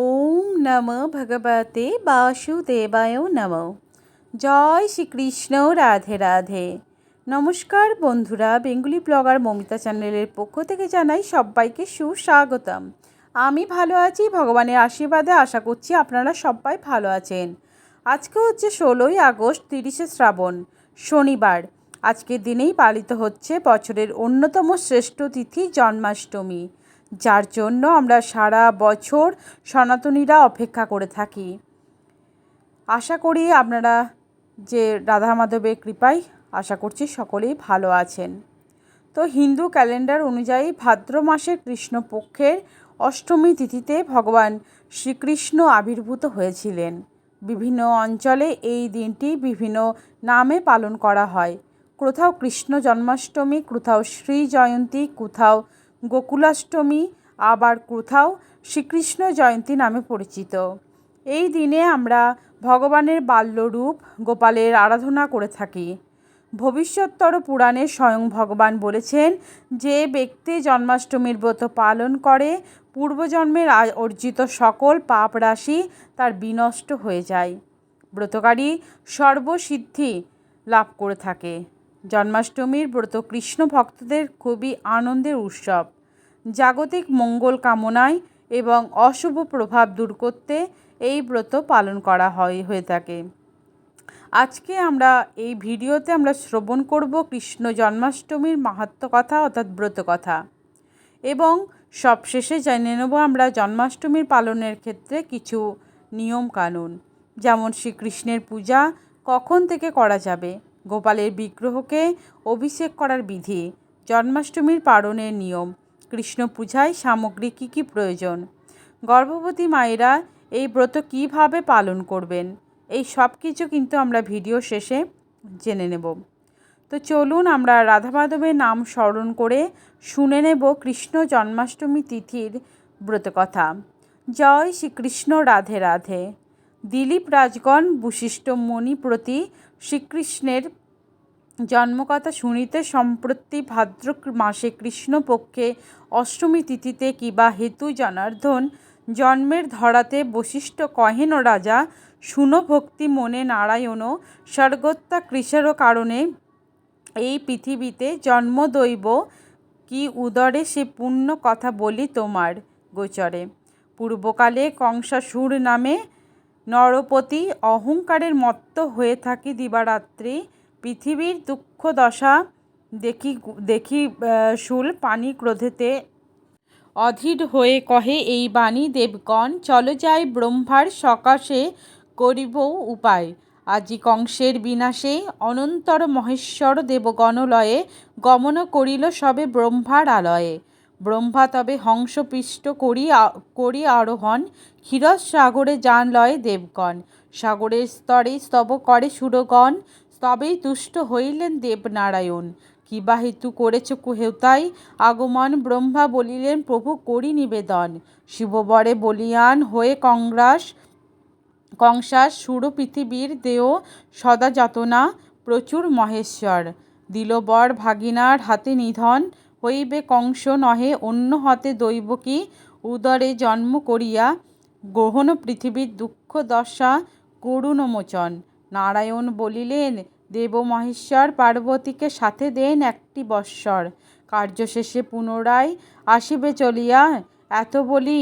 ওম নম ভগবতে বাসুদেবায় নম। জয় শ্রীকৃষ্ণ, রাধে রাধে। নমস্কার বন্ধুরা, বেঙ্গুলি ব্লগার মমিতা চ্যানেলের পক্ষ থেকে জানাই সবাইকে সুস্বাগতম। আমি ভালো আছি, ভগবানের আশীর্বাদে আশা করছি আপনারা সবাই ভালো আছেন। আজকে হচ্ছে ষোলোই আগস্ট, তিরিশে শ্রাবণ, শনিবার। আজকের দিনেই পালিত হচ্ছে বছরের অন্যতম শ্রেষ্ঠ তিথি জন্মাষ্টমী। যার জন্য আমরা সারা বছর সনাতনীরা অপেক্ষা করে থাকি। আশা করি আপনারা যে রাধা মাধবের কৃপায় আশা করছি সকলেই ভালো আছেন। তো হিন্দু ক্যালেন্ডার অনুযায়ী ভাদ্র মাসের কৃষ্ণপক্ষের অষ্টমী তিথিতে ভগবান শ্রীকৃষ্ণ আবির্ভূত হয়েছিলেন। বিভিন্ন অঞ্চলে এই দিনটি বিভিন্ন নামে পালন করা হয়। কোথাও কৃষ্ণ জন্মাষ্টমী, কোথাও শ্রী জয়ন্তী, কোথাও গোকুলাষ্টমী আবার কোথাও শ্রীকৃষ্ণ জয়ন্তী নামে পরিচিত। এই দিনে আমরা ভগবানের বাল্যরূপ, গোপালের আরাধনা করে থাকি। ভবিষ্যত্তর পুরাণে স্বয়ং ভগবান বলেছেন যে ব্যক্তি জন্মাষ্টমীর ব্রত পালন করে, পূর্বজন্মের অর্জিত সকল পাপ রাশি তার বিনষ্ট হয়ে যায়। ব্রতকারী সর্বসিদ্ধি লাভ করে থাকে। জন্মাষ্টমীর ব্রত কৃষ্ণ ভক্তদের খুবই আনন্দের উৎসব। জাগতিক মঙ্গল কামনায় এবং অশুভ প্রভাব দূর করতে এই ব্রত পালন করা হয়, হয়ে থাকে। আজকে আমরা এই ভিডিওতে আমরা শ্রবণ করব কৃষ্ণ জন্মাষ্টমীর মাহাত্ম কথা অর্থাৎ ব্রত কথা। এবং সবশেষে জেনে নেব আমরা জন্মাষ্টমীর পালনের ক্ষেত্রে কিছু নিয়ম কানুন, যেমন শ্রীকৃষ্ণের পূজা কখন থেকে করা যাবে গোপালের বিগ্রহকে অভিষেক করার বিধি। জন্মাষ্টমীর পালনের নিয়ম। কৃষ্ণ পূজায় সামগ্রী কী কী প্রয়োজন? গর্ভবতী মায়েরা এই ব্রত কীভাবে পালন করবেন? এই সব কিছু কিন্তু আমরা ভিডিও শেষে জেনে নেব। তো চলুন আমরা রাধা মাধবের নাম স্মরণ করে শুনে নেব কৃষ্ণ জন্মাষ্টমী তিথির ব্রতকথা। জয় শ্রীকৃষ্ণ রাধে রাধে। দিলীপ রাজগণ, বশিষ্ঠ মণি প্রতি শ্রীকৃষ্ণের জন্মকথা শুনিতে সম্প্রতি ভাদ্র মাসে কৃষ্ণপক্ষে অষ্টমী তিথিতে কিবা হেতু জনার্দন, জন্মের ধরাতে বশিষ্ঠ কহেন রাজা শুনো ভক্তি মনে নারায়ণ স্বর্গত্যা কৃষেরও কারণে এই পৃথিবীতে জন্মদৈব, কি উদরে সে পূর্ণ কথা বলি তোমার গোচরে। পূর্বকালে কংসাসুর নামে নরপতি অহংকারের মত্ত হয়ে থাকি দিবারাত্রি পৃথিবীর দুঃখ দশা দেখি দেখি শুল পানি ক্রোধেতে অধীর হয়ে কহে এই বাণী দেবগণ, চলো যাই ব্রহ্মার সকাশে করিব উপায়। আজি কংসের বিনাশে অনন্তর মহেশ্বর দেবগণলয়ে গমন করিল সবে ব্রহ্মার আলয়ে। ব্রহ্মা তবে হংসপৃষ্ট করি করি আরোহণ ক্ষীরস সাগরে যান লয়ে দেবগণ। সাগরের স্তরে স্তব করে সুরগণ তবেই তুষ্ট হইলেন দেবনারায়ণ। কিবা হেতু করেছ কুহেতাই আগমন ব্রহ্মা বলিলেন, প্রভু, করি নিবেদন। শিববরে বলিয়ান হয়ে কংগ্রাস, কংসাস সুর পৃথিবীর দেহ সদা যাতনা, প্রচুর মহেশ্বর। দিল বর ভাগিনার হাতে নিধন, হইবে কংস নহে, অন্য হতে দৈব কি? উদরে জন্ম করিয়া গ্রহণ পৃথিবীর দুঃখ দশা, করুণমোচন। নারায়ণ বলিলেন দেব মহেশ্বর পার্বতীকে সাথে দেন একটি বৎসর। কার্য শেষে পুনরায় আসিবে চলিয়া, এত বলি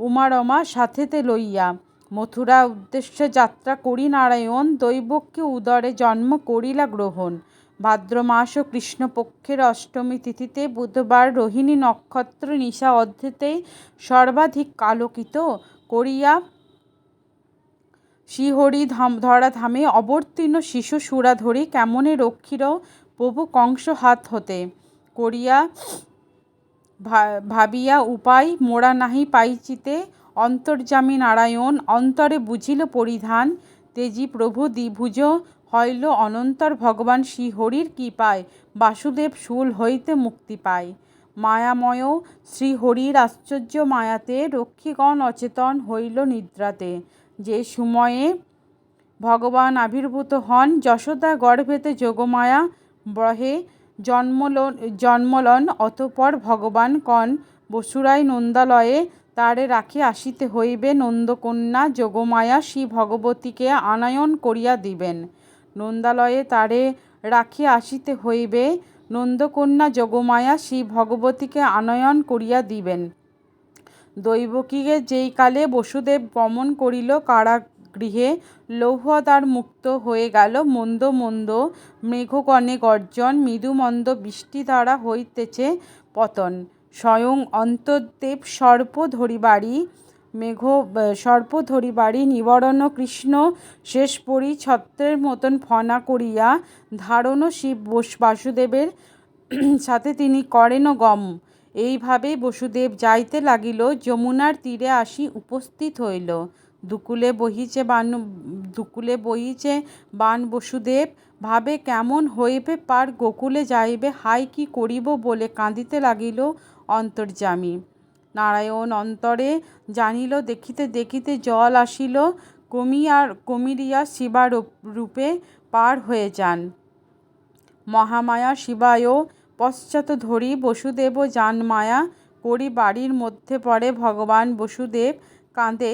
উমারমা সাথেতে লইয়া, মথুরা উদ্দেশ্যে যাত্রা করি নারায়ণ দৈবককে উদরে জন্ম করিলা গ্রহণ। ভাদ্র মাস ও কৃষ্ণপক্ষের অষ্টমী তিথিতে বুধবার রোহিণী নক্ষত্র নিশা অধ্যেতে সর্বাধিক আলোকিত করিয়া শ্রীহরি ধাম, ধরা ধামে অবতীর্ণ শিশু সুরাধরি কেমনে রক্ষির প্রভু কংস হাত হতে? করিয়া ভাবিয়া উপায় মোড়া নাহি পাইচিতে, অন্তর্যামী নারায়ণ, অন্তরে বুঝিল পরিধান। তেজি প্রভু দ্বিভুজ হইল অনন্তর ভগবান শ্রীহরির কৃপায়, বাসুদেব শুল হইতে মুক্তি পায়। মায়াময় শ্রীহরির আশ্চর্য মায়াতে রক্ষীগণ অচেতন হইল নিদ্রাতে। যে সময়ে ভগবান আবির্ভূত হন, যশোদা গর্ভেতে যোগমায়া ব্রহে জন্মলন জন্মলন, অতপর ভগবান কন বসুরাই নন্দালয়ে তারে রাখি আসিতে হইবে নন্দকন্যা যোগমায়া শ্রী ভগবতীকে আনায়ন করিয়া দিবেন। নন্দালয়ে তারে রাখি আসিতে হইবে নন্দকন্যা যোগমায়া শ্রী ভগবতীকে আনয়ন করিয়া দিবেন। দৈবকীকে যেই কালে বসুদেব গমন করিল, কারাগৃহে লৌহদ্বার মুক্ত হয়ে গেল। মন্দ মন্দ মেঘগণে গর্জন, মৃদুমন্দ বৃষ্টি দ্বারা হইতেছে পতন। স্বয়ং অন্তর্দেব সর্প ধরিবাড়ি, মেঘ, সর্প ধরিবাড়ি, নিবরণ কৃষ্ণ শেষ পরি ছত্রের মতন ফনা করিয়া ধারণ শিব বাসুদেবের সাথে তিনি করেন গম। এইভাবে বসুদেব যাইতে লাগিল, যমুনার তীরে আসি উপস্থিত হইল। দুকুলে বহিছে বান, দুকুলে বহিছে বান বসুদেব, ভাবে কেমন হইবে পার গোকুলে যাইবে, হাই কি করিব বলে কাঁদিতে লাগিল অন্তর্যামী। নারায়ণ অন্তরে জানিল, দেখিতে দেখিতে জল আসিল, কমিয়ার, কমিরিয়া শিবা রূপে পার হয়ে যান। মহামায়া শিবায়ও পশ্চাৎ ধরি বসুদেব যান মায়া করি বাড়ির মধ্যে পড়ে ভগবান বসুদেব কাঁদে,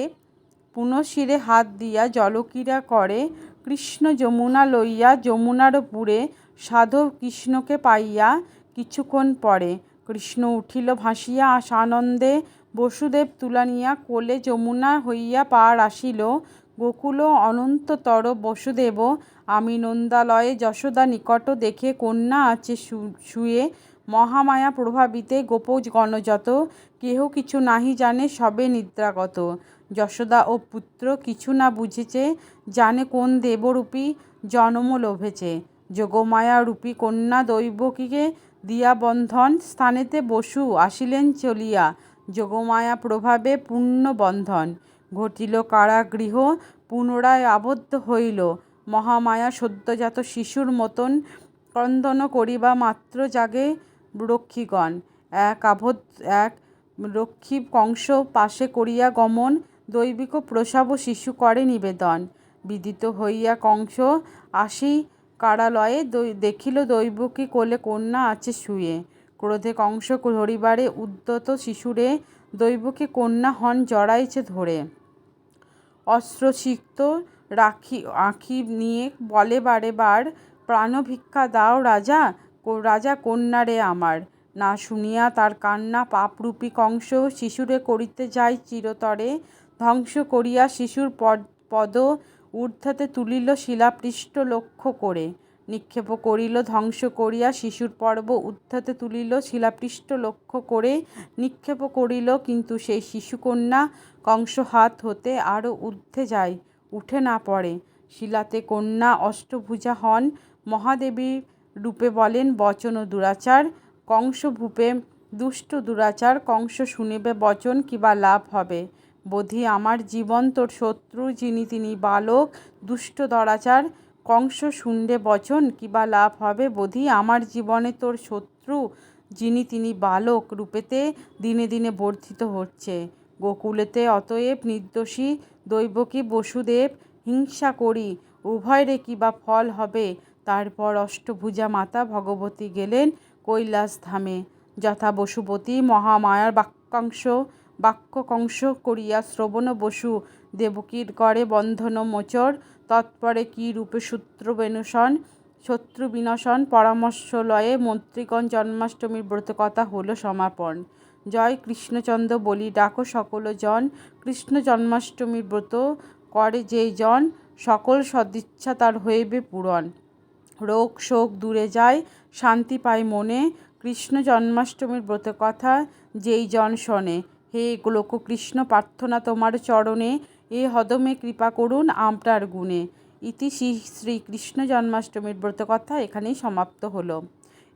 পুনঃশিরে হাত দিয়া জলক্রীড়া করে, কৃষ্ণ যমুনা লইয়া যমুনার পুরে সাধব কৃষ্ণকে পাইয়া কিছুক্ষণ পরে কৃষ্ণ উঠিল ভাসিয়া আনন্দে বসুদেব তুলানিয়া কোলে যমুনা হইয়া পার আসিল গোকুল অনন্ততর বসুদেব আমি নন্দালয়ে যশোদা নিকট দেখে কন্যা আছে শুয়ে মহামায়া প্রভাবিতে গোপ গণযত, কেহ কিছু নাহি জানে সবে নিদ্রাগত। যশোদা ও পুত্র কিছু না বুঝেছে, জানে কোন দেবরূপী জন্ম লোভেছে। যোগমায়া রূপী কন্যা দৈবকীকে দিয়া বন্ধন, স্থানেতে বসু, আসিলেন চলিয়া। যোগমায়া প্রভাবে পূর্ণ বন্ধন। ঘটিল, কারাগৃহ পুনরায় আবদ্ধ হইল। মহামায়া সদ্যজাত শিশুর মতন ক্রন্দন করিবা মাত্র জাগে রক্ষীগণ। এক আবদ্ধ, এক রক্ষী কংস পাশে করিয়া গমন, দৈবিক প্রসাব শিশু করে নিবেদন। বিদিত হইয়া কংস আসি কারালয়ে দেখিল দৈবকী কোলে কন্যা আছে শুয়ে। ক্রোধে কংস ধরিবারে উদ্যত শিশুরে দৈবকী কন্যা হন জড়াইছে ধরে। অস্ত্রসিক্ত রাখি, আঁখি নিয়ে বলে বারে বার, প্রাণভিক্ষা দাও রাজা রাজা কন্যারে আমার। না শুনিয়া তার কান্না পাপরূপী কংস শিশুরে করিতে যায় চিরতরে, ধ্বংস করিয়া শিশুর পদ ঊর্ধ্বতে তুলিল শিলাপৃষ্ট লক্ষ্য করে। নিক্ষেপ করিল, ধ্বংস করিয়া শিশুর পর্ব ঊর্ধ্বতে তুলিল, শিলাপৃষ্ঠ লক্ষ্য করে নিক্ষেপ করিল, কিন্তু সেই শিশুকন্যা কংস হাত হতে আরও ঊর্ধ্বে যায়, উঠে না পড়ে। শিলাতে কন্যা অষ্টভুজা হন মহাদেবীর রূপে বলেন, বচন ও দুরাচার, কংস ভূপে দুষ্ট দুরাচার, কংস শুনিবে বচন কিবা লাভ হবে? বোধি আমার জীবন তোর শত্রু যিনি তিনি বালক, দুষ্ট দরাচার কংস শুনলে বচন কিবা লাভ হবে বোধি? আমার জীবনে তোর শত্রু, যিনি তিনি বালক, রূপেতে দিনে দিনে বর্ধিত হচ্ছে। গোকুলেতে অতএব নির্দোষী, দৈবকী বসুদেব, হিংসা করি, উভয়রে কিবা ফল হবে? তারপর অষ্টভুজা মাতা ভগবতী গেলেন কৈলাস ধামে যথা বসুপতি মহামায়ার বাক্যাংশ বাক্য কংস করিয়া শ্রবণ বসু, দেবকীর করে বন্ধন মোচর, তৎপরে কি রূপে সূত্র বেনুষণ শত্রু বিনাশন পরামর্শ লয়ে মন্ত্রীগণ জন্মাষ্টমীর ব্রতকথা হল সমাপন। জয় কৃষ্ণচন্দ্র বলি, ডাকো সকল জন, কৃষ্ণ জন্মাষ্টমীর ব্রত করে যেই জন, সকল সদিচ্ছা তার হইবে পূরণ। রোগ শোক দূরে যায়, শান্তি পায় মনে, কৃষ্ণ জন্মাষ্টমীর ব্রত কথা যেই জন শোনে। হে গোলক কৃষ্ণ, প্রার্থনা তোমার চরণে। এ হদমে কৃপা করুন আমটার গুণে। ইতি শ্রী শ্রীকৃষ্ণ জন্মাষ্টমীর ব্রতকথা এখানেই সমাপ্ত হলো।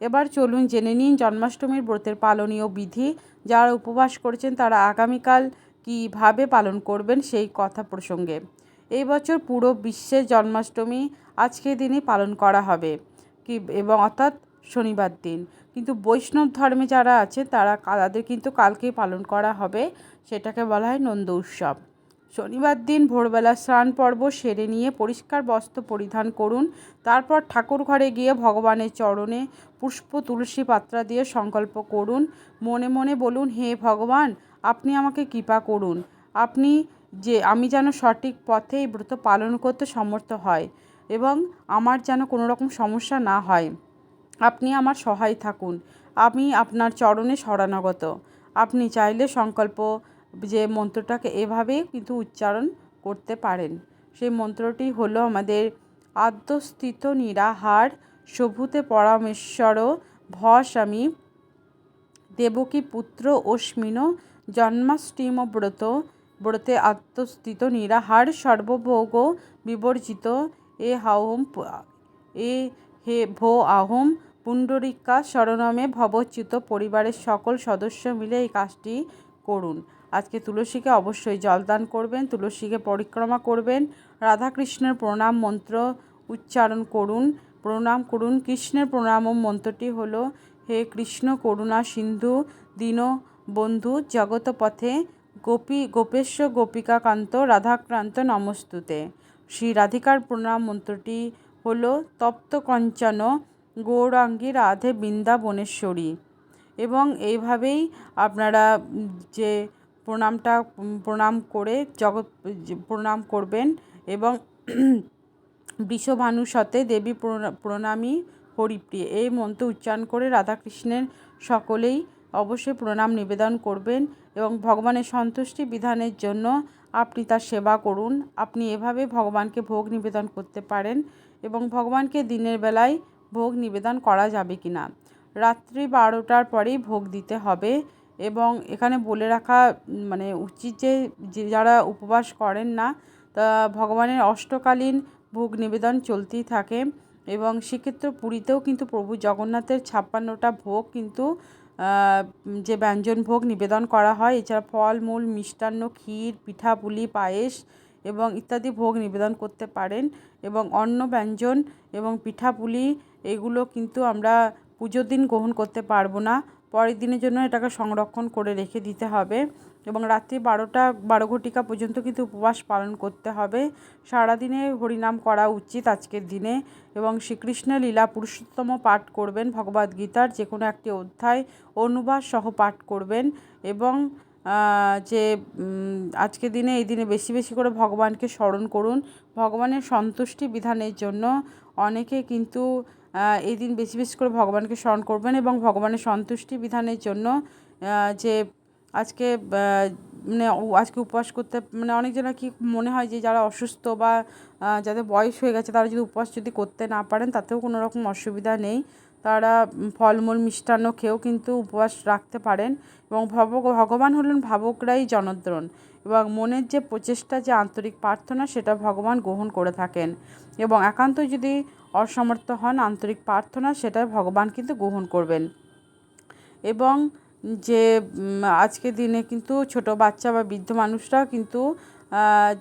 এবার চলুন জেনে নিন জন্মাষ্টমীর ব্রতের পালনীয় বিধি। যারা উপবাস করেছেন তারা আগামীকাল কীভাবে পালন করবেন সেই কথা প্রসঙ্গে। এই বছর পুরো বিশ্বের জন্মাষ্টমী আজকের দিনে পালন করা হবে। কি, এবং অর্থাৎ শনিবার দিন। কিন্তু বৈষ্ণব ধর্মে যারা আছে, তারা তাদের কিন্তু কালকেই পালন করা হবে, সেটাকে বলা হয় নন্দ উৎসব। শনিবার দিন ভোরবেলা স্নান পর্ব সেরে নিয়ে পরিষ্কার বস্ত্র পরিধান করুন। তারপর ঠাকুর ঘরে গিয়ে ভগবানের চরণে পুষ্প, তুলসী পাত্রা দিয়ে সংকল্প করুন। মনে মনে বলুন, হে ভগবান, আপনি আমাকে কৃপা করুন। আপনি যে, আমি যেন সঠিক পথে এই ব্রত পালন করতে সমর্থ হয় এবং আমার যেন কোনো রকম সমস্যা না হয়। আপনি আমার সহায় থাকুন। আমি আপনার চরণে শরণাগত। আপনি চাইলে সংকল্প যে মন্ত্রটাকে এভাবে কিন্তু উচ্চারণ করতে পারেন। সেই মন্ত্রটি হলো আমাদের আদ্যস্থিত নিরাহার, শভুতে পরমেশ্বর, ভস্বামী, দেবকী পুত্র অস্মিন, জন্মাষ্টম ব্রত, ব্রতে আত্মস্থিত নিরাহার, সর্বভোগ বিবর্জিত, এ হাওম এ হে ভো আহম পুণ্ডরিকা শরণমে ভবচ্যুত পরিবারের সকল সদস্য মিলে এই কাজটি করুন। আজকে তুলসীকে অবশ্যই জলদান করবেন, তুলসীকে পরিক্রমা করবেন, রাধাকৃষ্ণের প্রণাম মন্ত্র উচ্চারণ করুন, প্রণাম করুন। কৃষ্ণের প্রণাম মন্ত্রটি হল, হে কৃষ্ণ করুণা সিন্ধু, দীন বন্ধু জগতপথে গোপী, গোপেশ্ব গোপিকাকান্ত রাধাক্রান্ত নমস্তুতে। শ্রী রাধিকার প্রণাম মন্ত্রটি হল, তপ্ত কঞ্চন গৌরাঙ্গী রাধে বৃন্দাবনেশ্বরী। এবং এইভাবেই আপনারা যে প্রণামটা, প্রণাম করে জগৎ, প্রণাম করবেন এবং বৃষভানুর সাথে দেবী প্রণামী হরিপ্রিয় এই মন্ত্র উচ্চারণ করে রাধাকৃষ্ণের সকলেই অবশ্যই প্রণাম নিবেদন করবেন এবং ভগবানের সন্তুষ্টি বিধানের জন্য আপনি তার সেবা করুন। আপনি এভাবে ভগবানকে ভোগ নিবেদন করতে পারেন এবং ভগবানকে দিনের বেলায় ভোগ নিবেদন করা যাবে কি না? রাত্রি বারোটার পরেই ভোগ দিতে হবে এবং এখানে বলে রাখা মানে উচিত যে যারা উপবাস করেন না, তা ভগবানের অষ্টকালীন ভোগ নিবেদন চলতেই থাকে এবং সেক্ষেত্রে পুরীতেও কিন্তু প্রভু জগন্নাথের ছাপ্পান্নটা ভোগ কিন্তু যে ব্যঞ্জন ভোগ নিবেদন করা হয়, এছাড়া ফল, মূল, মিষ্টান্ন, ক্ষীর, পিঠাপুলি, পায়েস এবং ইত্যাদি ভোগ নিবেদন করতে পারেন এবং অন্ন ব্যঞ্জন এবং পিঠাপুলি এগুলো কিন্তু আমরা পুজোর দিন গ্রহণ করতে পারব না। পরের দিনের জন্য এটাকে সংরক্ষণ করে রেখে দিতে হবে এবং রাত্রি বারোটা, বারো ঘটিকা পর্যন্ত কিন্তু উপবাস পালন করতে হবে। সারাদিনে হরিনাম করা উচিত আজকের দিনে এবং শ্রীকৃষ্ণের লীলা পুরুষোত্তম পাঠ করবেন ভগবদ্গীতার যে কোনো একটি অধ্যায়, অনুবাদ সহ পাঠ করবেন এবং যে আজকের দিনে, এই দিনে বেশি বেশি করে ভগবানকে স্মরণ করুন। ভগবানের সন্তুষ্টি বিধানের জন্য অনেকে কিন্তু এই দিন বেশি বেশি করে ভগবানকে স্মরণ করবেন এবং ভগবানের সন্তুষ্টি বিধানের জন্য যে, আজকে মানে আজকে উপবাস করতে মানে অনেকজনের কি মনে হয় যে, যারা অসুস্থ বা যাদের বয়স হয়ে গেছে, তারা যদি উপবাস যদি করতে না পারেন, তাতেও কোনো রকম অসুবিধা নেই। তারা ফলমূল মিষ্টান্ন খেয়েও কিন্তু উপবাস রাখতে পারেন এবং ভব, ভগবান হলেন ভাবকরাই জনদ্রণ এবং মনের যে প্রচেষ্টা, যে আন্তরিক প্রার্থনা সেটা ভগবান গ্রহণ করে থাকেন এবং একান্ত যদি অসমর্থ হন আন্তরিক প্রার্থনা সেটা ভগবান কিন্তু গ্রহণ করবেন। এবং যে আজকের দিনে কিন্তু ছোট বাচ্চা বা বৃদ্ধ মানুষরা কিন্তু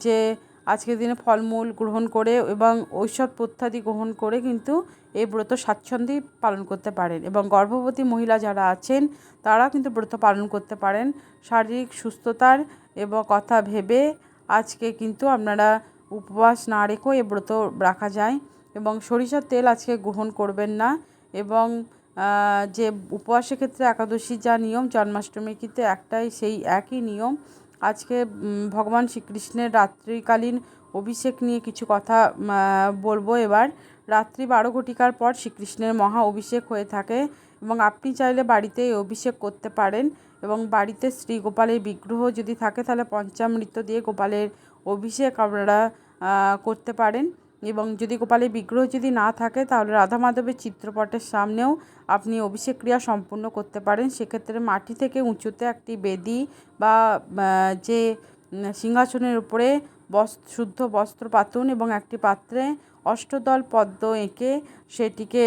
যে আজকের দিনে ফলমূল গ্রহণ করে এবং ঔষধ প্রত্যাদি গ্রহণ করে কিন্তু এই ব্রত স্বাচ্ছন্দ্যেই পালন করতে পারেন এবং গর্ভবতী মহিলা যারা আছেন তারা কিন্তু ব্রত পালন করতে পারেন। শারীরিক সুস্থতার এবং কথা ভেবে আজকে কিন্তু আপনারা উপবাস না রেখেও এ ব্রত রাখা যায় এবং সরিষার তেল আজকে গ্রহণ করবেন না এবং যে উপবাসের ক্ষেত্রে একাদশী যা নিয়ম জন্মাষ্টমীর ক্ষেত্রে একটাই সেই একই নিয়ম। আজকে ভগবান শ্রীকৃষ্ণের রাত্রিকালীন অভিষেক নিয়ে কিছু কথা বলব এবার। রাত্রি বারো ঘটিকার পর শ্রীকৃষ্ণের মহা অভিষেক হয়ে থাকে এবং আপনি চাইলে বাড়িতে এই অভিষেক করতে পারেন এবং বাড়িতে শ্রী গোপালের বিগ্রহ যদি থাকে তাহলে পঞ্চামৃত দিয়ে গোপালের অভিষেক আপনারা করতে পারেন। এবং যদি গোপালের বিগ্রহ যদি না থাকে তাহলে রাধা মাধবের চিত্রপটের সামনেও আপনি অভিষেক ক্রিয়া সম্পূর্ণ করতে পারেন। সেক্ষেত্রে মাটি থেকে উঁচুতে একটি বেদি বা যে সিংহাসনের উপরে শুদ্ধ বস্ত্র পাতুন এবং একটি পাত্রে অষ্টদল পদ্ম এঁকে সেটিকে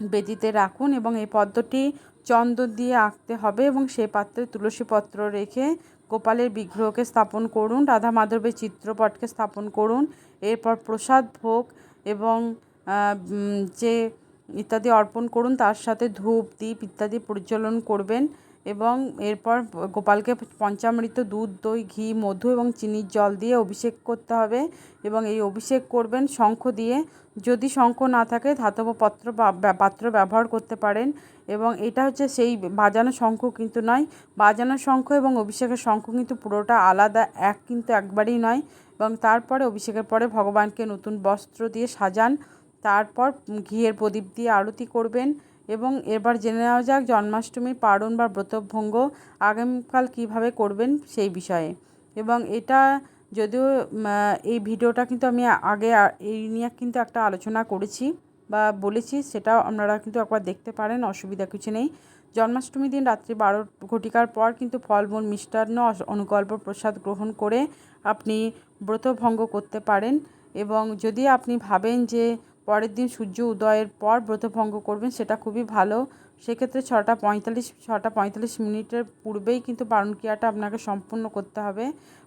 বেদিতে রাখুন এবং এই পদ্মটি চন্দন দিয়ে আঁকতে হবে এবং সেই পাত্রে তুলসী পত্র রেখে গোপালের বিগ্রহকে স্থাপন করুন, রাধা মাধবের চিত্রপটকে স্থাপন করুন, এরপর প্রসাদ, ভোগ এবং যে ইত্যাদি অর্পণ করুন তার সাথে ধূপ দ্বীপ ইত্যাদি পরিচালন করবেন। এবং এরপর গোপালকে পঞ্চামৃত, দুধ, দই, ঘি, মধু এবং চিনির জল দিয়ে অভিষেক করতে হবে এবং এই অভিষেক করবেন শঙ্খ দিয়ে। যদি শঙ্খ না থাকে, ধাতব পত্র পাত্র ব্যবহার করতে পারেন এবং এটা হচ্ছে সেই বাজানো শঙ্খ কিন্তু নয়। বাজানো শঙ্খ এবং অভিষেকের শঙ্খ কিন্তু পুরোটা আলাদা, এক কিন্তু একবারেই নয় এবং তারপরে অভিষেকের পরে ভগবানকে নতুন বস্ত্র দিয়ে সাজান। তারপর ঘিয়ের প্রদীপ দিয়ে আরতি করবেন এবং এবার জেনে নেওয়া যাক জন্মাষ্টমী পারণ বা ব্রতভঙ্গ আগামীকাল কীভাবে করবেন সেই বিষয়ে। এবং এটা যদিও এই ভিডিওটা কিন্তু আমি আগে এই নিয়ে কিন্তু একটা আলোচনা করেছি বা বলেছি, সেটাও আপনারা কিন্তু একবার দেখতে পারেন, অসুবিধা কিছু নেই। জন্মাষ্টমী দিন রাত্রি বারো ঘটিকার পর কিন্তু ফলমূল, মিষ্টান্ন অনুকল্প, প্রসাদ গ্রহণ করে আপনি ব্রতভঙ্গ করতে পারেন। এবং যদি আপনি ভাবেন যে পরের দিন সূর্য উদয়ের পর ব্রতভঙ্গ করবেন, সেটা খুবই ভালো। সেক্ষেত্রে ছটা পঁয়তাল্লিশ ছটা পঁয়তাল্লিশ মিনিটের পূর্বেই কিন্তু পারণ ক্রিয়াটা আপনাকে সম্পূর্ণ করতে হবে।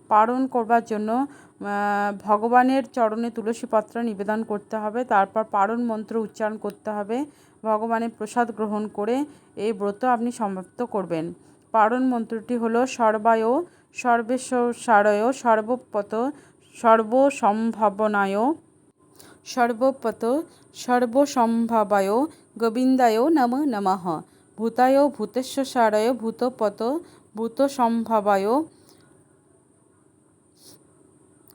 পারণ করবার জন্য ভগবানের চরণে তুলসী পত্র নিবেদন করতে হবে, তারপর পারণ মন্ত্র উচ্চারণ করতে হবে, ভগবানের প্রসাদ গ্রহণ করে এই ব্রত আপনি সমাপ্ত করবেন। পারণ মন্ত্রটি হলো সর্বায় সর্বেশ সারয়, সর্বপত, সর্বসম্ভাবনায়। সর্বপত সর্বসম্ভাবায় গোবিন্দায় নম নমঃ। ভূতায় ভূতেশ্বরায় ভূতপত ভূতসম্ভাবায়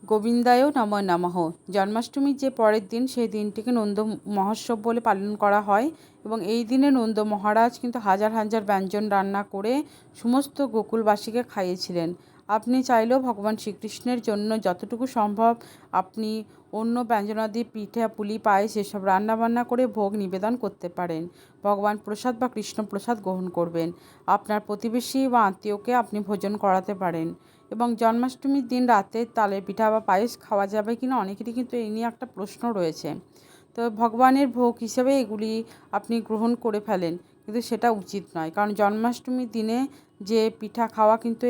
গোবিন্দায় নম নমঃ। জন্মাষ্টমীর যে পরের দিন, সেই দিনটিকে নন্দ মহোৎসব বলে পালন করা হয় এবং এই দিনে নন্দ মহারাজ কিন্তু হাজার হাজার ব্যঞ্জন রান্না করে সমস্ত গোকুলবাসীকে খাইয়েছিলেন। আপনি চাইলেও ভগবান শ্রীকৃষ্ণের জন্য যতটুকু সম্ভব আপনি অন্য ব্যঞ্জনাদি পিঠে, পুলি, পায়েস এসব রান্নাবান্না করে ভোগ নিবেদন করতে পারেন। ভগবান প্রসাদ বা কৃষ্ণ প্রসাদ গ্রহণ করবেন। আপনার প্রতিবেশী বা আত্মীয়কে আপনি ভোজন করাতে পারেন এবং জন্মাষ্টমীর দিন রাতে তালের পিঠা বা পায়েস খাওয়া যাবে কি না অনেকেরই কিন্তু এই নিয়ে একটা প্রশ্ন রয়েছে। তো ভগবানের ভোগ হিসেবে এগুলি আপনি গ্রহণ করে ফেলেন কিন্তু সেটা উচিত নয়। কারণ জন্মাষ্টমীর দিনে যে পিঠা খাওয়া কিন্তু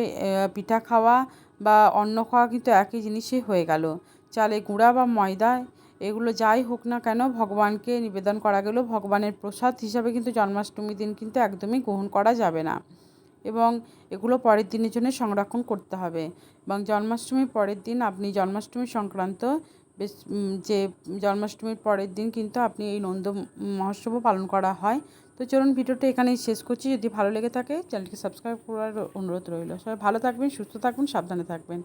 পিঠা খাওয়া বা অন্ন খাওয়া কিন্তু একই জিনিসই হয়ে গেল। চালে গুঁড়া বা ময়দা, এগুলো যাই হোক না কেন ভগবানকে নিবেদন করা গেলেও ভগবানের প্রসাদ হিসাবে কিন্তু জন্মাষ্টমীর দিন কিন্তু একদমই গ্রহণ করা যাবে না। এবং এগুলো পরের দিনের জন্য সংরক্ষণ করতে হবে। এবং জন্মাষ্টমীর পরের দিন আপনি জন্মাষ্টমী সংক্রান্ত বেশ যে জন্মাষ্টমীর পরের দিন কিন্তু আপনি এই নন্দ মহোৎসবও পালন করা হয়। তো চলুন ভিডিওটা এখানেই শেষ করছি। যদি ভালো লেগে থাকে চ্যানেলকে সাবস্ক্রাইব করার অনুরোধ রইল। সবাই ভালো থাকবেন, সুস্থ থাকবেন, সাবধানে থাকবেন।